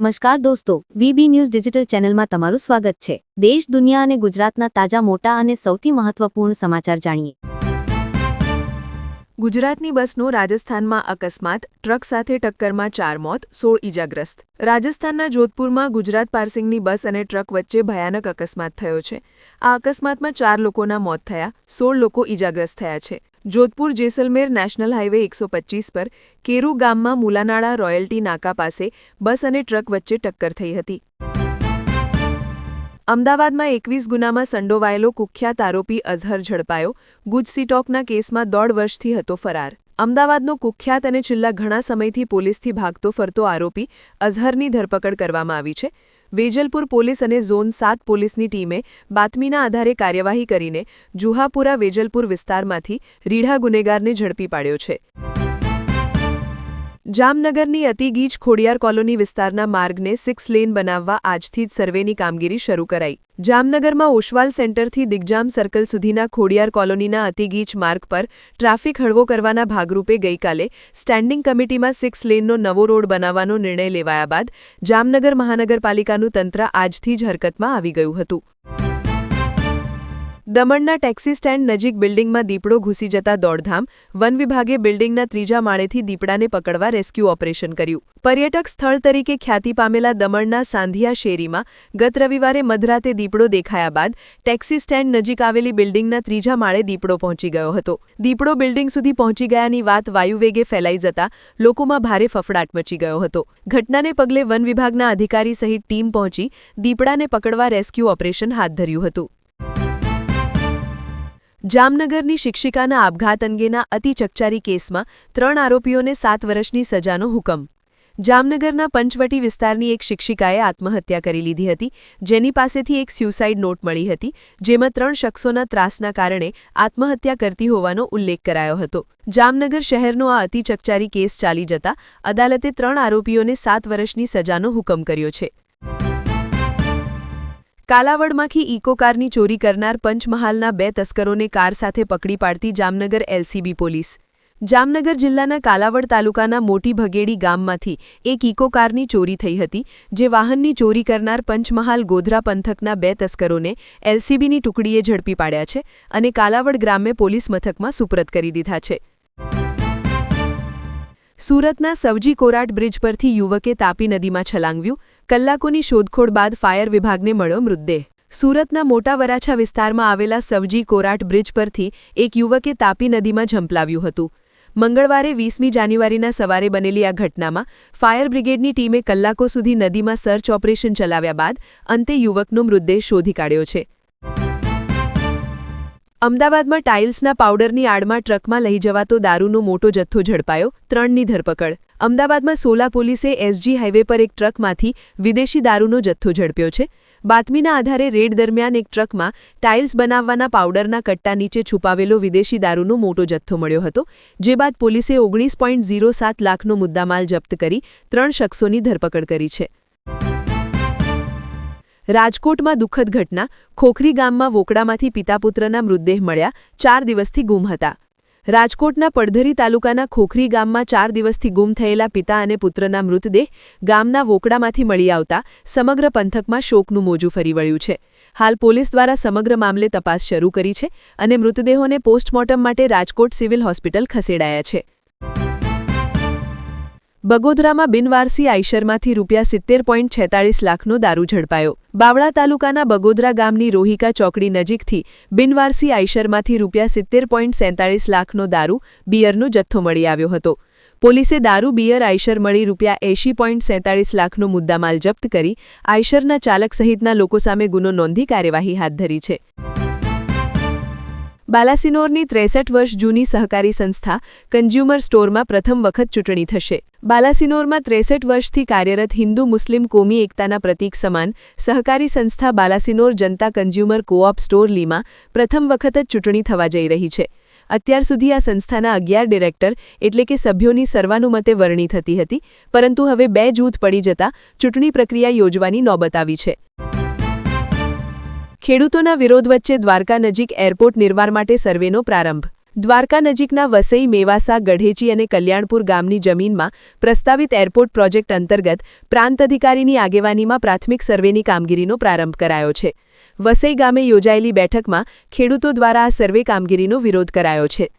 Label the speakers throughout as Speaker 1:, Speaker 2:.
Speaker 1: નમસ્કાર દોસ્તો, VB news digital ચેનલમાં તમારું સ્વાગત છે. દેશ, દુનિયા અને ગુજરાતના તાજા, મોટા અને સૌથી મહત્વપૂર્ણ સમાચાર જાણીએ.
Speaker 2: ગુજરાતની બસનો રાજસ્થાનમાં અકસ્માત, ટ્રક સાથે ટક્કરમાં ચાર મોત, સોળ ઈજાગ્રસ્ત. રાજસ્થાનના જોધપુરમાં ગુજરાત પાર્સિંગની બસ અને ટ્રક વચ્ચે ભયાનક અકસ્માત થયો છે. આ અકસ્માતમાં ચાર લોકોના મોત થયા, સોળ લોકો ઈજાગ્રસ્ત થયા છે. જોધપુર જેસલમેર નેશનલ હાઇવે એકસો પર કેરુ ગામમાં મુલાનાળા રોયલ્ટી નાકા પાસે બસ અને ટ્રક વચ્ચે ટક્કર થઈ હતી. અમદાવાદમાં એકવીસ ગુનામાં સંડોવાયેલો કુખ્યાત આરોપી અઝહર ઝડપાયો. ગુજસીટોકના કેસમાં દોઢ વર્ષથી હતો ફરાર. અમદાવાદનો કુખ્યાત અને છેલ્લા ઘણા સમયથી પોલીસથી ભાગતો ફરતો આરોપી અઝહરની ધરપકડ કરવામાં આવી છે. વેજલપુર પોલીસ અને ઝોન સાત પોલીસની ટીમે બાતમીના આધારે કાર્યવાહી કરીને જુહાપુરા વેજલપુર વિસ્તારમાંથી રીઢા ગુનેગારને ઝડપી પાડ્યો છે. જામનગરની અતિગીચ ખોડિયાર કોલોની વિસ્તારના માર્ગને સિક્સ લેન બનાવવા આજથી જ સર્વેની કામગીરી શરૂ કરાઈ. જામનગરમાં ઓશવાલ સેન્ટરથી દિગ્જામ સર્કલ સુધીના ખોડિયાર કોલોનીના અતિગીચ માર્ગ પર ટ્રાફિક હળવો કરવાના ભાગરૂપે ગઈકાલે સ્ટેન્ડિંગ કમિટીમાં સિક્સ લેનનો નવો રોડ બનાવવાનો નિર્ણય લેવાયા બાદ જામનગર મહાનગરપાલિકાનું તંત્ર આજથી જ હરકતમાં આવી ગયું હતું. દમણના ટેક્સી સ્ટેન્ડ નજીક બિલ્ડિંગમાં દીપડો ઘૂસી જતા દોડધામ વન વિભાગે બિલ્ડિંગના ત્રીજા માળેથી દીપડાને પકડવા રેસ્ક્યુ ઓપરેશન કર્યું. પર્યટક સ્થળ તરીકે ખ્યાતિ પામેલા દમણના સાંધિયા શેરીમાં ગત રવિવારે મધરાતે દીપડો દેખાયા બાદ ટેક્સી સ્ટેન્ડ નજીક આવેલી બિલ્ડિંગના ત્રીજા માળે દીપડો પહોંચી ગયો હતો. દીપડો બિલ્ડિંગ સુધી પહોંચી ગયાની વાત વાયુવેગે ફેલાઈ જતા લોકોમાં ભારે ફફડાટ મચી ગયો હતો. ઘટનાને પગલે વન વિભાગના અધિકારી સહિત ટીમ પહોંચી દીપડાને પકડવા રેસ્ક્યુ ઓપરેશન હાથ ધર્યું હતું. જામનગરની શિક્ષિકાના આપઘાત અંગેના અતિચકચારી કેસમાં ત્રણ આરોપીઓને સાત વર્ષની સજાનો હુકમ. જામનગરના પંચવટી વિસ્તારની એક શિક્ષિકાએ આત્મહત્યા કરી લીધી હતી, જેની પાસેથી એક સ્યુસાઇડ નોટ મળી હતી, જેમાં ત્રણ શખ્સોના ત્રાસના કારણે આત્મહત્યા કરતી હોવાનો ઉલ્લેખ કરાયો હતો. જામનગર શહેરનો આ અતિચકચારી કેસ ચાલી જતા અદાલતે ત્રણ આરોપીઓને સાત વર્ષની સજાનો હુકમ કર્યો છે. કાલાવડમાંથી ઇકો કારની ચોરી કરનાર પંચમહાલના બે તસ્કરોને કાર સાથે પકડી પાડતી જામનગર એલસીબી પોલીસ. જામનગર જિલ્લાના કાલાવડ તાલુકાના મોટી ભગેડી ગામમાંથી એક ઇકો કારની ચોરી થઈ હતી, જે વાહનની ચોરી કરનાર પંચમહાલ ગોધરા પંથકના બે તસ્કરોને એલસીબીની ટુકડીએ ઝડપી પાડ્યા છે અને કાલાવડ ગ્રામ્ય પોલીસ મથકમાં સુપરત કરી દીધા છે. સુરતના સવજી કોરાટ બ્રિજ પરથી યુવકે તાપી નદીમાં છલાંગવ્યું કલાકોની શોધખોળ બાદ ફાયર વિભાગને મળ્યો મૃતદેહ. સુરતના મોટા વરાછા વિસ્તારમાં આવેલા સવજી કોરાટ બ્રિજ પરથી એક યુવકે તાપી નદીમાં ઝંપલાવ્યું હતું. મંગળવારે વીસમી જાન્યુઆરીના સવારે બનેલી આ ઘટનામાં ફાયર બ્રિગેડની ટીમે કલાકો સુધી નદીમાં સર્ચ ઓપરેશન ચલાવ્યા બાદ અંતે યુવકનો મૃતદેહ શોધી કાઢ્યો છે. અમદાવાદમાં ટાઇલ્સના પાવડરની આડમાં ટ્રકમાં લઈ જવાતો દારૂનો મોટો જથ્થો ઝડપાયો ત્રણની ધરપકડ. અમદાવાદમાં સોલા પોલીસે એસજી હાઇવે પર એક ટ્રકમાંથી વિદેશી દારૂનો જથ્થો ઝડપ્યો છે. બાતમીના આધારે રેડ દરમિયાન એક ટ્રકમાં ટાઇલ્સ બનાવવાના પાવડરના કટ્ટા નીચે છુપાવેલો વિદેશી દારૂનો મોટો જથ્થો મળ્યો હતો, જે બાદ પોલીસે ઓગણીસ લાખનો મુદ્દામાલ જપ્ત કરી ત્રણ શખ્સોની ધરપકડ કરી છે. રાજકોટમાં દુઃખદ ઘટના. ખોખરી ગામમાં વોકડામાંથી પિતાપુત્રના મૃતદેહ મળ્યા. ચાર દિવસથી ગુમ હતા. રાજકોટના પડધરી તાલુકાના ખોખરી ગામમાં ચાર દિવસથી ગુમ થયેલા પિતા અને પુત્રના મૃતદેહ ગામના વોકડામાંથી મળી આવતા સમગ્ર પંથકમાં શોકનું મોજું ફરી વળ્યું છે. હાલ પોલીસ દ્વારા સમગ્ર મામલે તપાસ શરૂ કરી છે અને મૃતદેહોને પોસ્ટમોર્ટમ માટે રાજકોટ સિવિલ હોસ્પિટલ ખસેડાયા છે. બગોદરામાં બિનવારસી આઈશરમાંથી રૂપિયા સિત્તેર પોઈન્ટ છેતાળીસ લાખનો દારૂ ઝડપાયો. બાવળા તાલુકાના બગોદરા ગામની રોહિકા ચોકડી નજીકથી બિનવારસી આઈશરમાંથી રૂપિયા સિત્તેર પોઈન્ટ સેંતાળીસ લાખનો દારૂ, બિયરનો જથ્થો મળી આવ્યો હતો. પોલીસે દારૂ, બિયર આઈશર મળી રૂપિયા એંશી પોઈન્ટ સેંતાળીસ લાખનો મુદ્દામાલ જપ્ત કરી આઈશરના ચાલક સહિતના લોકો સામે ગુનો નોંધી કાર્યવાહી હાથ ધરી છે. બાલાસિનોરની ત્રેસઠ વર્ષ જૂની સહકારી સંસ્થા કન્ઝ્યુમર સ્ટોરમાં પ્રથમ વખત ચૂંટણી થશે. બાલાસિનોરમાં ત્રેસઠ વર્ષથી કાર્યરત હિન્દુ મુસ્લિમ કોમી એકતાના પ્રતીક સમાન સહકારી સંસ્થા Balasinor Janata consumer co-op store લીમાં પ્રથમ વખત જ ચૂંટણી થવા જઈ રહી છે. અત્યાર સુધી આ સંસ્થાના અગિયાર ડિરેક્ટર એટલે કે સભ્યોની સર્વાનુમતે વરણી થતી હતી, પરંતુ હવે બે જૂથ પડી જતા ચૂંટણી પ્રક્રિયા યોજવાની નોબત આવી છે. ખેડૂતોના વિરોધ વચ્ચે દ્વારકા નજીક એરપોર્ટ નિર્માણ માટે સર્વેનો પ્રારંભ. દ્વારકા નજીકના વસઈ, મેવાસા, ગઢેચી અને કલ્યાણપુર ગામની જમીનમાં પ્રસ્તાવિત એરપોર્ટ પ્રોજેક્ટ અંતર્ગત પ્રાંત અધિકારીની આગેવાનીમાં પ્રાથમિક સર્વેની કામગીરીનો પ્રારંભ કરાયો છે. વસઈ ગામે યોજાયેલી બેઠકમાં ખેડૂતો દ્વારા આ સર્વે કામગીરીનો વિરોધ કરાયો છે.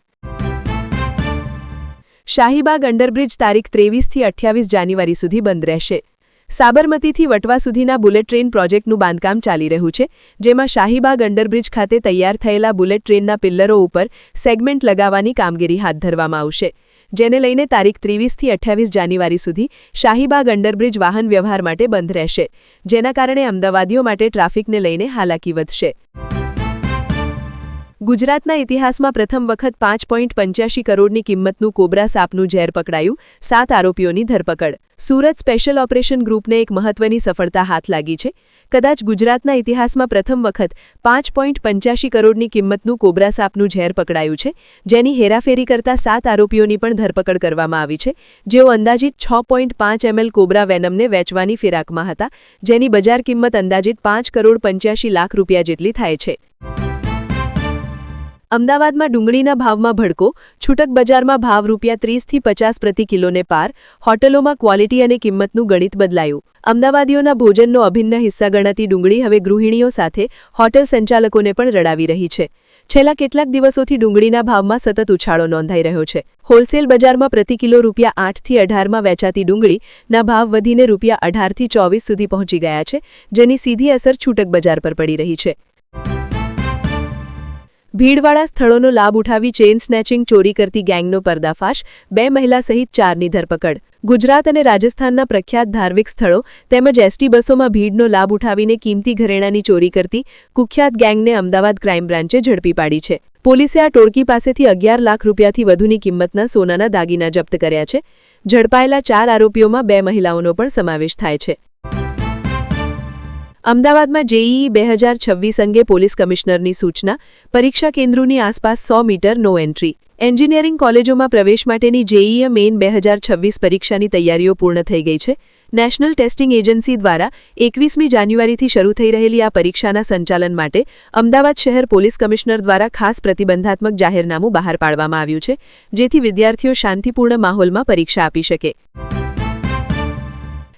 Speaker 2: શાહીબાગ અંડરબ્રિજ તારીખ ત્રેવીસથી અઠ્યાવીસ જાન્યુઆરી સુધી બંધ રહેશે. સાબરમતીથી વટવા સુધીના બુલેટ ટ્રેન પ્રોજેક્ટનું બાંધકામ ચાલી રહ્યું છે, જેમાં શાહીબાગ અંડરબ્રિજ ખાતે તૈયાર થયેલા બુલેટ ટ્રેનના પિલ્લરો ઉપર સેગમેન્ટ લગાવવાની કામગીરી હાથ ધરવામાં આવશે. જેને લઈને તારીખ ત્રેવીસથી અઠ્યાવીસ જાન્યુઆરી સુધી શાહીબાગ અંડરબ્રિજ વાહન વ્યવહાર માટે બંધ રહેશે, જેના કારણે અમદાવાદીઓ માટે ટ્રાફિકને લઈને હાલાકી વધશે. ગુજરાતના ઇતિહાસમાં પ્રથમ વખત પાંચ પોઈન્ટ પંચ્યાસી કરોડની કિંમતનું કોબરા સાપનું ઝેર પકડાયું, સાત આરોપીઓની ધરપકડ. સુરત સ્પેશિયલ ઓપરેશન ગ્રુપને એક મહત્વની સફળતા હાથ લાગી છે. કદાચ ગુજરાતના ઇતિહાસમાં પ્રથમ વખત પાંચ પોઈન્ટ પંચ્યાસી કરોડની કિંમતનું કોબરા સાપનું ઝેર પકડાયું છે, જેની હેરાફેરી કરતા સાત આરોપીઓની પણ ધરપકડ કરવામાં આવી છે. જેઓ અંદાજિત છ પોઈન્ટ પાંચ એમએલ કોબરા વેનમને વેચવાની ફિરાકમાં હતા, જેની બજાર કિંમત અંદાજિત પાંચ કરોડ પંચ્યાસી લાખ રૂપિયા જેટલી થાય છે. અમદાવાદમાં ડુંગળીના ભાવમાં ભડકો, છૂટક બજારમાં ભાવ રૂપિયા ત્રીસથી પચાસ પ્રતિ કિલોને પાર, હોટલોમાં ક્વોલિટી અને કિંમતનું ગણિત બદલાયું. અમદાવાદીઓના ભોજનનો અભિન્ન હિસ્સા ગણાતી ડુંગળી હવે ગૃહિણીઓ સાથે હોટેલ સંચાલકોને પણ રડાવી રહી છે. છેલ્લા કેટલાક દિવસોથી ડુંગળીના ભાવમાં સતત ઉછાળો નોંધાઈ રહ્યો છે. હોલસેલ બજારમાં પ્રતિ કિલો રૂપિયા આઠથી અઢારમાં વેચાતી ડુંગળીના ભાવ વધીને રૂપિયા અઢારથી ચોવીસ સુધી પહોંચી ગયા છે, જેની સીધી અસર છૂટક બજાર પર પડી રહી છે. ભીડવાળા સ્થળોનો લાભ ઉઠાવી ચેઇન સ્નેચિંગ ચોરી કરતી ગેંગનો પર્દાફાશ, બે મહિલા સહિત ચારની ધરપકડ. ગુજરાત અને રાજસ્થાનના પ્રખ્યાત ધાર્મિક સ્થળો તેમજ એસટી બસોમાં ભીડનો લાભ ઉઠાવીને કિંમતી ઘરેણાની ચોરી કરતી કુખ્યાત ગેંગને અમદાવાદ ક્રાઇમ બ્રાન્ચે ઝડપી પાડી છે. પોલીસે આ ટોળકી પાસેથી અગિયાર લાખ રૂપિયાથી વધુની કિંમતના સોનાના દાગીના જપ્ત કર્યા છે. ઝડપાયેલા ચાર આરોપીઓમાં બે મહિલાઓનો પણ સમાવેશ થાય છે. અમદાવાદમાં જેઈઈ બે હજાર છવ્વીસ અંગે પોલીસ કમિશનરની સૂચના, પરીક્ષા કેન્દ્રોની આસપાસ સો મીટર નો એન્ટ્રી. એન્જિનિયરિંગ કોલેજોમાં પ્રવેશ માટેની જેઈઈ મેઇન બે હજાર છવ્વીસ પરીક્ષાની તૈયારીઓ પૂર્ણ થઈ ગઈ છે. નેશનલ ટેસ્ટિંગ એજન્સી દ્વારા એકવીસમી જાન્યુઆરીથી શરૂ થઈ રહેલી આ પરીક્ષાના સંચાલન માટે અમદાવાદ શહેર પોલીસ કમિશનર દ્વારા ખાસ પ્રતિબંધાત્મક જાહેરનામું બહાર પાડવામાં આવ્યું છે, જેથી વિદ્યાર્થીઓ શાંતિપૂર્ણ માહોલમાં પરીક્ષા આપી શકે.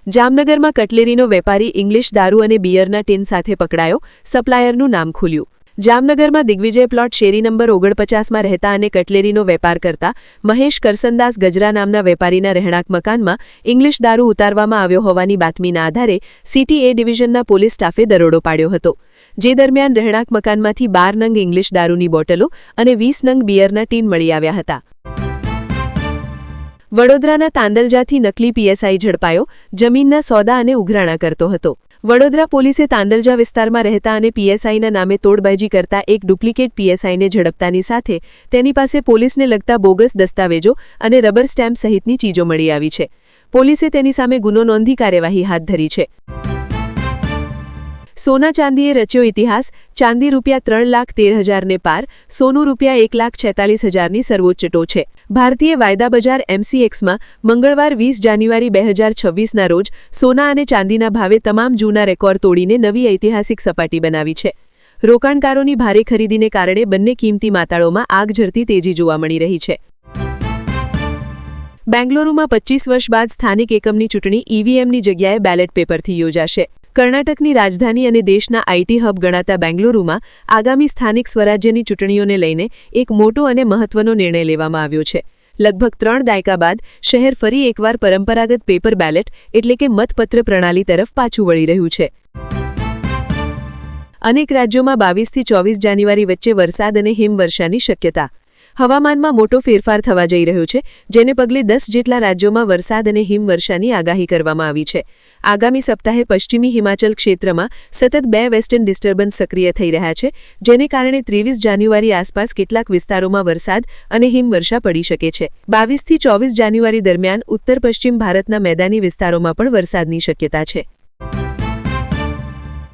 Speaker 2: જામનગરમાં કટલેરીનો વેપારી ઇંગ્લિશ દારૂ અને બિયરના ટીન સાથે પકડાયો, સપ્લાયરનું નામ ખુલ્યું. જામનગરમાં દિગ્વિજય પ્લોટ શેરી નંબર ઓગણપચાસમાં રહેતા અને કટલેરીનો વેપાર કરતા મહેશ કરસનદાસ ગજરા નામના વેપારીના રહેણાંક મકાનમાં ઇંગ્લિશ દારૂ ઉતારવામાં આવ્યો હોવાની બાતમીના આધારે સીટી એ ડિવિઝનના પોલીસ સ્ટાફે દરોડો પાડ્યો હતો. જે દરમિયાન રહેણાંક મકાનમાંથી બાર નંગ ઇંગ્લિશ દારૂની બોટલો અને વીસ નંગ બિયરના ટીન મળી આવ્યા હતા. વડોદરાના તાંદલજાથી નકલી પીએસઆઈ ઝડપાયો, જમીનના સોદા અને ઉઘરાણા કરતો હતો. વડોદરા પોલીસે તાંદલજા વિસ્તારમાં રહેતા અને પીએસઆઈના નામે તોડબાજી કરતા એક ડુપ્લિકેટ પીએસઆઈને ઝડપતાની સાથે તેની પાસે પોલીસને લગતા બોગસ દસ્તાવેજો અને રબર સ્ટેમ્પ સહિતની ચીજો મળી આવી છે. પોલીસે તેની સામે ગુનો નોંધી કાર્યવાહી હાથ ધરી છે. સોના ચાંદીએ રચ્યો ઇતિહાસ ચાંદી રૂપિયા ત્રણ લાખ તેર હજારને પાર, સોનું રૂપિયા એક લાખ છેતાલીસ હજારની સર્વોચ્ચ ટો છે. ભારતીય વાયદા બજાર એમસીએક્સમાં મંગળવાર વીસ જાન્યુઆરી બે હજાર છવ્વીસના રોજ સોના અને ચાંદીના ભાવે તમામ જૂના રેકોર્ડ તોડીને નવી ઐતિહાસિક સપાટી બનાવી છે. રોકાણકારોની ભારે ખરીદીને કારણે બંને કિંમતી માતાળોમાં આગ ઝરતી તેજી જોવા મળી રહી છે. બેંગલુરુમાં પચ્ચીસ વર્ષ બાદ સ્થાનિક એકમની ચૂંટણી ઈવીએમની જગ્યાએ બેલેટ પેપરથી યોજાશે. કર્ણાટકની રાજધાની અને દેશના આઈટી હબ ગણાતા બેંગલુરુમાં આગામી સ્થાનિક સ્વરાજ્યની ચૂંટણીઓને લઈને એક મોટો અને મહત્વનો નિર્ણય લેવામાં આવ્યો છે. લગભગ ત્રણ દાયકા બાદ શહેર ફરી એકવાર પરંપરાગત પેપર બેલેટ એટલે કે મતપત્ર પ્રણાલી તરફ પાછું વળી રહ્યું છે. અનેક રાજ્યોમાં બાવીસથી ચોવીસ જાન્યુઆરી વચ્ચે વરસાદ અને હિમવર્ષાની શક્યતા. હવામાનમાં મોટો ફેરફાર થવા જઈ રહ્યો છે, જેને પગલે દસ જેટલા રાજ્યોમાં વરસાદ અને હિમવર્ષાની આગાહી કરવામાં આવી છે. આગામી સપ્તાહે પશ્ચિમી હિમાચલ ક્ષેત્રમાં સતત બે વેસ્ટર્ન ડિસ્ટર્બન્સ સક્રિય થઈ રહ્યા છે, જેને કારણે ત્રેવીસ જાન્યુઆરી આસપાસ કેટલાક વિસ્તારોમાં વરસાદ અને હિમવર્ષા પડી શકે છે. બાવીસથી ચોવીસ જાન્યુઆરી દરમિયાન ઉત્તર પશ્ચિમ ભારતના મેદાની વિસ્તારોમાં પણ વરસાદની શક્યતા છે.